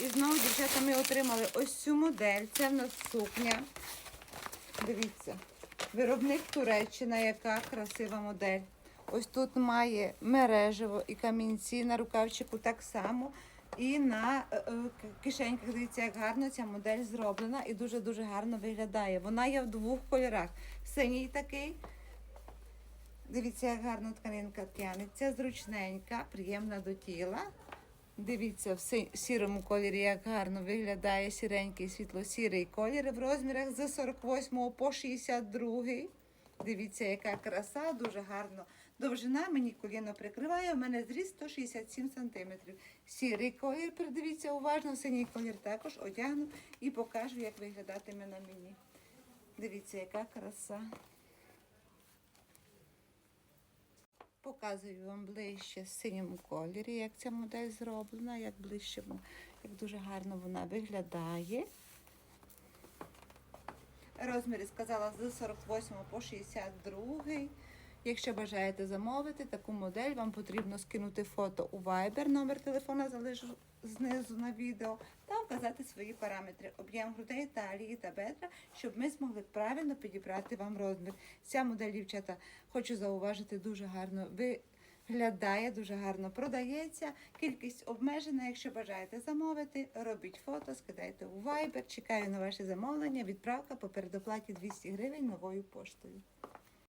І знову, дівчата, ми отримали ось цю модель. Це в нас сукня. Дивіться. Виробник Туреччина, яка красива модель. Ось тут має мережево і камінці на рукавчику так само. І на е, е, кишеньках, дивіться, як гарно ця модель зроблена і дуже-дуже гарно виглядає. Вона є в двох кольорах. Синій такий. Дивіться, як гарно тканинка тянеться, зручненька, приємна до тіла. Дивіться, в сірому кольорі, як гарно виглядає сіренький світло-сірий колір в розмірах з 48 по 62. Дивіться, яка краса, дуже гарно. Довжина мені коліно прикриває, у мене зріст 167 см. Сірий колір, придивіться уважно, синій колір також одягну і покажу, як виглядатиме на мені. Дивіться, яка краса. Показую вам ближче в синьому кольорі, як ця модель зроблена, як ближче, як дуже гарно вона виглядає. Розміри сказала з 48 по 62. Якщо бажаєте замовити таку модель, вам потрібно скинути фото у Viber, номер телефона залишу знизу на відео, та вказати свої параметри, об'єм грудей, талії та бедра, щоб ми змогли правильно підібрати вам розмір. Ця модель, дівчата, хочу зауважити, дуже гарно виглядає, дуже гарно продається. Кількість обмежена. Якщо бажаєте замовити, робіть фото, скидайте у Viber. Чекаю на ваші замовлення. Відправка по передоплаті 200 гривень новою поштою.